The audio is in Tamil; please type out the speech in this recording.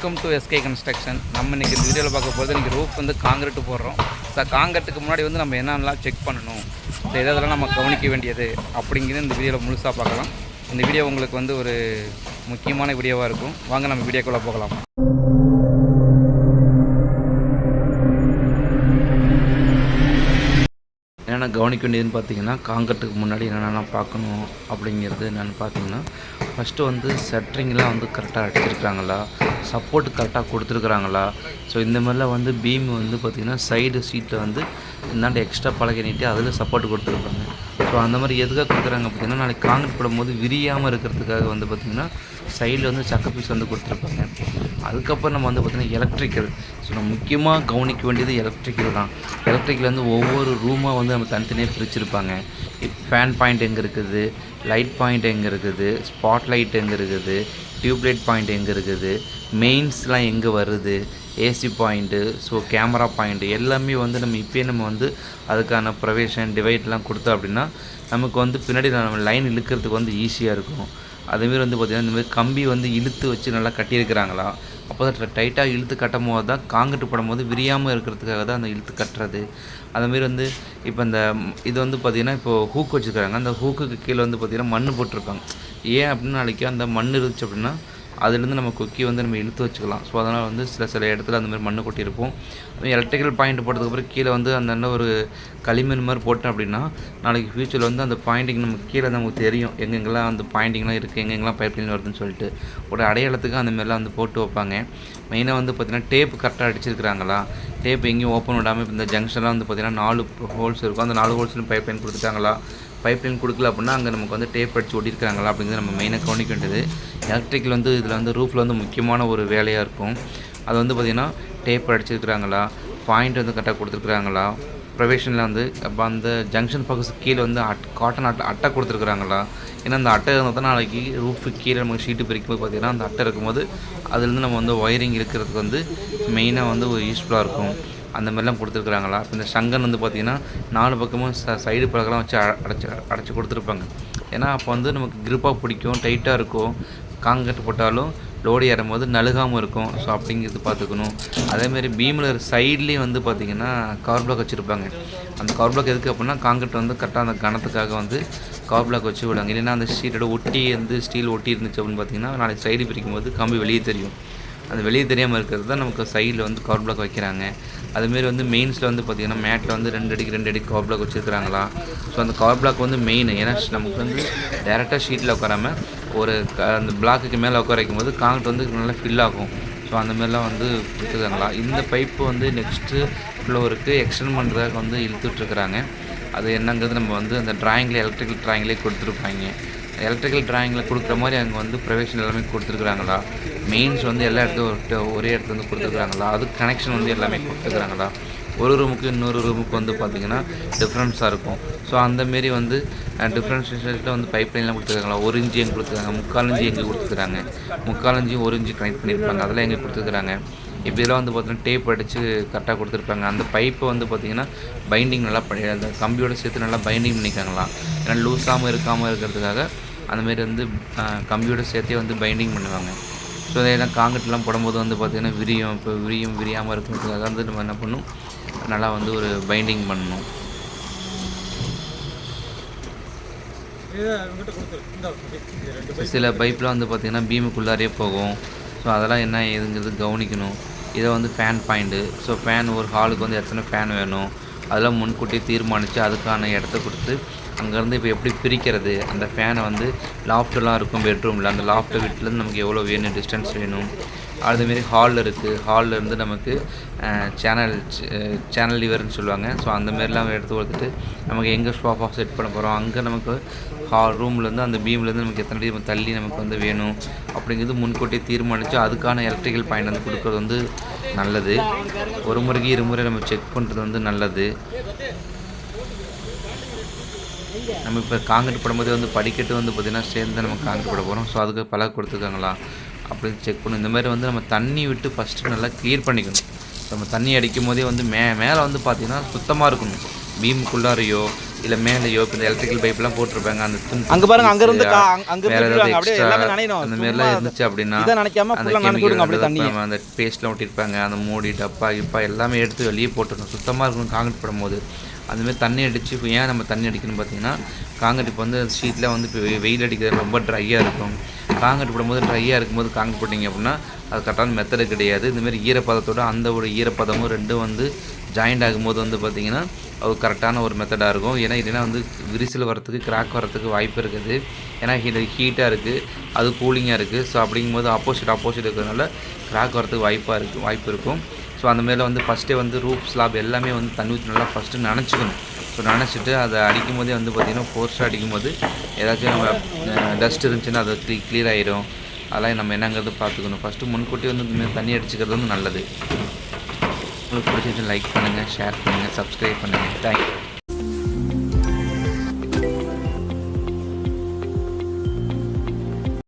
வெல்கம் டு எஸ்கே கன்ஸ்ட்ரக்ஷன் நம்ம இன்றைக்கி இந்த வீடியோவில் பார்க்க போகிறது இன்றைக்கி ரூப் வந்து காங்கிரட்டு போடுறோம். ஸோ காங்கிரட்டுக்கு முன்னாடி வந்து நம்ம என்னென்னலாம் செக் பண்ணணும்? ஸோ எதெல்லாம் நம்ம கவனிக்க வேண்டியது அப்படிங்கிறது இந்த வீடியோவில் முழுசாக பார்க்கலாம். இந்த வீடியோ உங்களுக்கு வந்து ஒரு முக்கியமான வீடியோவாக இருக்கும். வாங்க நம்ம வீடியோக்குள்ளே போகலாம். என்னென்ன கவனிக்க வேண்டியதுன்னு பார்த்தீங்கன்னா காங்கிரட்டுக்கு முன்னாடி என்னென்னலாம் பார்க்கணும் அப்படிங்கிறது என்னென்னு பார்த்தீங்கன்னா ஃபஸ்ட்டு வந்து செட்ரிங்லாம் வந்து கரெக்டாக அடிச்சிருக்காங்களா சப்போர்ட் கரெக்டாக கொடுத்துருக்குறாங்களா? ஸோ இந்த மாதிரிலாம் வந்து பீம் வந்து பார்த்திங்கன்னா சைடு சீட்டில் வந்து இந்தாண்ட எக்ஸ்ட்ரா பழகி நீட்டி அதில் சப்போர்ட் கொடுத்துருப்பாங்க ஸோ அந்த மாதிரி எதுக்காக கொடுக்குறாங்க பார்த்தீங்கன்னா நாளைக்கு காங்கிரீட் போடும்போது விரியாமல் இருக்கிறதுக்காக வந்து பார்த்திங்கன்னா சைடில் வந்து சக்க பீஸ் வந்து கொடுத்துருப்பாங்க அதுக்கப்புறம் நம்ம வந்து பார்த்திங்கன்னா எலக்ட்ரிக்கல் ஸோ நம்ம முக்கியமாக கவனிக்க வேண்டியது எலக்ட்ரிக்கல் தான். எலக்ட்ரிக்கல் வந்து ஒவ்வொரு ரூமாக வந்து நம்ம தனித்தனியாக பிரிச்சிருப்பாங்க. ஃபேன் பாயிண்ட் எங்கே இருக்குது? லைட் பாயிண்ட் எங்கே இருக்குது? ஸ்பாட் லைட் எங்கே இருக்குது? டியூப்லைட் பாயிண்ட் எங்கே இருக்குது? மெயின்ஸ்லாம் எங்கே வருது? AC point so camera point எல்லாமே வந்து நம்ம இப்போயே நம்ம வந்து அதுக்கான ப்ரொவேஷன் டிவைட்லாம் கொடுத்தோம் அப்படின்னா நமக்கு வந்து பின்னாடி நம்ம லைன் இழுக்கிறதுக்கு வந்து ஈஸியாக இருக்கும். அதேமாரி வந்து பார்த்திங்கன்னா இந்தமாதிரி கம்பி வந்து இழுத்து வச்சு நல்லா கட்டியிருக்கிறாங்களா? அப்போ தான் டைட்டாக இழுத்து கட்டும் போது தான் காங்கிரீட் போடும்போது விரியாமல் இருக்கிறதுக்காக தான் அந்த இழுத்து கட்டுறது. அதேமாரி வந்து இப்போ இந்த இது வந்து பார்த்திங்கன்னா இப்போது ஹூக் வச்சுருக்காங்க அந்த ஹூக்குக்கு கீழே வந்து பார்த்திங்கன்னா மண் போட்டிருப்பாங்க. ஏன் அப்படின்னு நாளைக்கு அந்த மண் இருந்துச்சு அப்படின்னா அதுலேருந்து நம்ம கொக்கி வந்து நம்ம இழுத்து வச்சுக்கலாம். ஸோ அதனால் வந்து சில சில இடத்துல அந்த மாதிரி மண்ணு கொட்டியிருப்போம் எலக்ட்ரிக்கல் பாயிண்ட் போட்டதுக்கப்புறம் கீழே வந்து அந்த என்ன ஒரு களிமண் மாதிரி போட்டோம் அப்படின்னா நாளைக்கு ஃப்யூச்சரில் வந்து அந்த பாயிண்டிங் நமக்கு கீழே நமக்கு தெரியும். எங்கெங்கெல்லாம் அந்த பாயிண்டிங்லாம் இருக்குது எங்கெங்கெல்லாம் பைப் லைன் வருதுன்னு சொல்லிட்டு. ஒரு அடையாளத்துக்கு அந்த மாதிரிலாம் வந்து போட்டு வைப்பாங்க. மெயினாக வந்து பார்த்திங்கன்னா டேப் கரெக்டாக அடிச்சிருக்கிறாங்களா? டேப் எங்கேயும் ஓப்பன் விடாமல் இப்போ இந்த ஜங்ஷன்லாம் வந்து பார்த்திங்கன்னா நாலு ஹோல்ஸ் இருக்கும். அந்த நாலு ஹோல்ஸ்லையும் பைப்லைன் கொடுத்துட்டாங்களா? பைப்லைன் கொடுக்கல அப்படின்னா அங்கே நமக்கு வந்து டேப் அடிச்சு ஒட்டியிருக்காங்களா அப்படிங்கிறது நம்ம மெயினாக கவனிக்க வேண்டியது. எலக்ட்ரிக்கல் வந்து இதில் வந்து ரூஃபில் வந்து முக்கியமான ஒரு வேலையாக இருக்கும். அது வந்து பார்த்திங்கன்னா டேப் அடிச்சிருக்கிறாங்களா? பாயிண்ட் வந்து கரெக்டாக கொடுத்துருக்குறாங்களா? ப்ரொவேஷனில் வந்து அப்போ அந்த ஜங்ஷன் பக்கத்து கீழே வந்து அட் காட்டன் அட்டை அட்டை கொடுத்துருக்குறாங்களா? ஏன்னா அந்த அட்டை இருந்தால் தான் நாளைக்கு ரூஃபு கீழே நமக்கு ஷீட்டு பிரிக்கும்போது பார்த்திங்கன்னா அந்த அட்டை இருக்கும்போது அதுலேருந்து நம்ம வந்து ஒயரிங் இருக்கிறதுக்கு வந்து மெயினாக வந்து ஒரு யூஸ்ஃபுல்லாக இருக்கும். அந்த மாதிரிலாம் கொடுத்துருக்குறாங்களா? இப்போ இந்த சங்கன் வந்து பார்த்திங்கன்னா நாலு பக்கமும் ச சைடு பழக்கெல்லாம் வச்சு அடைச்சி அடைச்சி கொடுத்துருப்பாங்க. ஏன்னா அப்போ வந்து நமக்கு க்ரிப்பாக பிடிக்கும் டைட்டாக இருக்கும். காங்கிரீட் போட்டாலும் லோடு ஏறும்போது நழுகாமல் இருக்கும். ஸோ அப்படிங்கிறது பார்த்துக்கணும். அதேமாரி பீமில் சைட்லேயும் வந்து பார்த்திங்கன்னா கவர் பிளாக் வச்சுருப்பாங்க. அந்த கவர் பிளாக் எதுக்கு அப்படின்னா காங்கிரீட் வந்து கரெக்டாக அந்த கணத்துக்காக வந்து கவர் பிளாக் வச்சு விடுவாங்க. இல்லைன்னா அந்த ஷீட்டோட ஒட்டி வந்து ஸ்டீல் ஒட்டி இருந்துச்சு அப்படின்னு பார்த்தீங்கன்னா நாளைக்கு சைடு பிரிக்கும் போது கம்பி வெளியே தெரியும். அந்த வெளியே தெரியாமல் இருக்கிறது தான் நமக்கு சைடில் வந்து கவர் பிளாக் வைக்கிறாங்க. அதுமாரி வந்து மெயின்ஸில் வந்து பார்த்திங்கன்னா மேட்டில் வந்து ரெண்டு அடிக்கு ரெண்டு அடிக்கு கவர் பிளாக் வச்சுருக்கிறாங்களா? ஸோ அந்த கவர் பிளாக் வந்து மெயின் ஏன்னா நமக்கு வந்து டேரெக்டாக ஷீட்டில் உட்காராமல் ஒரு அந்த பிளாக்குக்கு மேலே உட்கார வைக்கும்போது காங்கிரீட் வந்து நல்லா ஃபில் ஆகும். ஸோ அந்த மாதிரிலாம் வந்து கொடுத்துருக்காங்களா இந்த பைப்பு வந்து நெக்ஸ்ட்டு ஃப்ளோருக்கு எக்ஸ்டெண்ட் பண்ணுறதாக வந்து இழுத்துட்ருக்குறாங்க. அது என்னங்கிறது நம்ம வந்து அந்த ட்ராயிங்கில் எலக்ட்ரிக்கல் ட்ராயிங்லேயே கொடுத்துருப்பாங்க. எலக்ட்ரிக்கல் ட்ராயிங்கில் கொடுக்குற மாதிரி அங்கே வந்து ப்ரொவேஷன் எல்லாமே கொடுத்துருக்குறாங்களா? மெயின்ஸ் வந்து எல்லா இடத்துக்கும் ஒரே இடத்துல வந்து கொடுத்துருக்குறாங்களா? அது கனெக்ஷன் வந்து எல்லாமே கொடுத்துருக்குறாங்களா? ஒரு ரூமுக்கு இன்னொரு ரூமுக்கு வந்து பார்த்திங்கன்னா டிஃப்ரென்ஸாக இருக்கும். ஸோ அந்தமாரி வந்து டிஃப்ரென்ஷியேஷனில் வந்து பைப் லைன்லாம் கொடுத்துருக்காங்களா? ஒரு இஞ்சி எங்கே கொடுத்துருக்காங்க? முக்கால் இஞ்சி எங்கே கொடுத்துருக்காங்க? முக்கால் இன்ச்சு ஒரு இஞ்சி கனெக்ட் பண்ணியிருப்பாங்க. அதெல்லாம் எங்கே கொடுத்துருக்குறாங்க? இப்போ இதெல்லாம் வந்து பார்த்தீங்கன்னா டேப் அடித்து கரெக்டாக கொடுத்துருப்பாங்க. அந்த பைப்பை வந்து பார்த்திங்கன்னா பைண்டிங் நல்லா பண்ணி அந்த கம்பியோட சேர்த்து நல்லா பைண்டிங் பண்ணிக்காங்களாம். ஏன்னா லூஸாமல் இருக்காமல் இருக்கிறதுக்காக அந்தமாரி வந்து கம்பியோட சேர்த்தே வந்து பைண்டிங் பண்ணுவாங்க. ஸோ இதெல்லாம் காங்கிரீட்லாம் போடும்போது வந்து பார்த்திங்கன்னா விரியும். இப்போ விரியும் விரியாமல் இருக்கிறதுக்காக வந்து நம்ம என்ன பண்ணணும் நல்லா வந்து ஒரு பைண்டிங் பண்ணணும். சில பைப்லாம் வந்து பார்த்திங்கன்னா பீமுக்குள்ளாரே போகும். ஸோ அதெல்லாம் என்ன ஏதுங்கிறது கவனிக்கணும். இதை வந்து ஃபேன் பாயிண்ட்டு ஸோ ஃபேன் ஒரு ஹாலுக்கு வந்து எத்தனை ஃபேன் வேணும்? அதெல்லாம் முன்கூட்டியே தீர்மானித்து அதுக்கான இடத்த கொடுத்து அங்கேருந்து இப்போ எப்படி பிரிக்கிறது? அந்த ஃபேனை வந்து லாஃப்ட்லாம் இருக்கும் பெட்ரூமில் அந்த லாஃப்ட் வீட்டிலேருந்து நமக்கு எவ்வளோ வேணும் டிஸ்டன்ஸ் வேணும்? அதுமாரி ஹாலில் இருக்குது ஹாலில் இருந்து நமக்கு சேனல் சேனல் லிவர்னு சொல்லுவாங்க. ஸோ அந்த மாதிரிலாம் எடுத்து கொடுத்துட்டு நமக்கு எங்கே ஸ்வாஃபாக செட் பண்ண போகிறோம் அங்கே நமக்கு ஹால் ரூம்லேருந்து அந்த பீம்லேருந்து நமக்கு எத்தனை அடி தள்ளி நமக்கு வந்து வேணும் அப்படிங்கிறது முன்கூட்டியே தீர்மானித்து அதுக்கான எலக்ட்ரிக்கல் பாயிண்ட் வந்து கொடுக்குறது வந்து நல்லது. ஒரு முறைக்கு இருமுறை நம்ம செக் பண்ணுறது வந்து நல்லது. நம்ம இப்போ காங்கிரீட் போடும்போது வந்து படிக்கட்டு வந்து பார்த்திங்கன்னா சேர்ந்து நம்ம காங்கிரீட் போட போகிறோம் ஸோ அதுக்கு பழக கொடுத்துருக்காங்களா? அப்படின்னு செக் பண்ணணும் இந்த மாதிரி வந்து நம்ம தண்ணி விட்டு ஃபஸ்ட்டு நல்லா க்ளியர் பண்ணிக்கணும். நம்ம தண்ணி அடிக்கும் போதே வந்து மே மேலே வந்து பார்த்திங்கன்னா சுத்தமாக இருக்கணும். பீமுக்குள்ளாரையோ இல்லை மேலேயோ இப்போ இந்த எலக்ட்ரிக்கல் பைப்லாம் போட்டிருப்பாங்க அந்த அங்க பாருங்க அங்க இருந்து அங்க- அப்படியே எல்லாமே நனையணும். அந்த சும்மா மாதிரிலாம் இருந்துச்சு அப்படின்னா நினைக்காம அந்த விடுங்க அப்படியே கெமிக்கல் தண்ணியை. அந்த பேஸ்ட்லாம் ஒட்டியிருப்பாங்க. அந்த மூடி டப்பா கிப்பா எல்லாமே எடுத்து வெளியே போட்டுடணும். சுத்தமாக இருக்கணும் காங்கிரீட் போடும்போது. அதுமாதிரி தண்ணி அடித்து இப்போ ஏன் நம்ம தண்ணி அடிக்கணும்னு பார்த்தீங்கன்னா காங்கிரீட் இப்போ வந்து ஷீட்டில் வந்து இப்போ வெயில் அடிக்கிறது ரொம்ப ட்ரையாக இருக்கும். காங்கிரீட் போடும்போது ட்ரையாக இருக்கும்போது காங்கிரீட் போட்டிங்க அப்படின்னா அது கரெக்டான மெத்தடு கிடையாது. இந்தமாரி ஈரப்பதத்தோட அந்த ஒரு ஈரப்பதமும் ரெண்டும் வந்து ஜாயிண்ட் ஆகும்போது வந்து பார்த்திங்கன்னா அது கரெக்டான ஒரு மெத்தடாக இருக்கும். ஏன்னா இல்லைன்னா வந்து விரிசல் வரத்துக்கு கிராக் வரத்துக்கு வாய்ப்பு இருக்குது. ஏன்னா இது ஹீட்டாக இருக்குது அது கூலிங்காக இருக்குது ஸோ அப்படிங்கும்போது ஆப்போசிட் ஆப்போசிட் இருக்கிறதுனால கிராக் வரத்துக்கு வாய்ப்பாக இருக்குது வாய்ப்பு இருக்கும். ஸோ அந்த மேலே வந்து ஃபஸ்ட்டே வந்து ரூப் ஸ்லாப் எல்லாமே வந்து தண்ணி ஊற்றி நல்லா ஃபஸ்ட்டு நினச்சிக்கணும். ஸோ நினச்சிட்டு அதை அடிக்கும் போதே வந்து பார்த்திங்கன்னா ஃபோர்ஸாக அடிக்கும் போது ஏதாச்சும் நம்ம டஸ்ட் இருந்துச்சுன்னா அது க்ளீ க்ளியர் ஆகிடும் அதெல்லாம் நம்ம என்னங்கிறது பார்த்துக்கணும். ஃபஸ்ட்டு முன்கூட்டி வந்து தண்ணி அடிச்சுக்கிறது வந்து நல்லது. உங்களுக்கு பிடிச்சிருந்துச்சு லைக் பண்ணுங்கள் ஷேர் பண்ணுங்கள் சப்ஸ்கிரைப் பண்ணுங்கள் தேங்க்யூ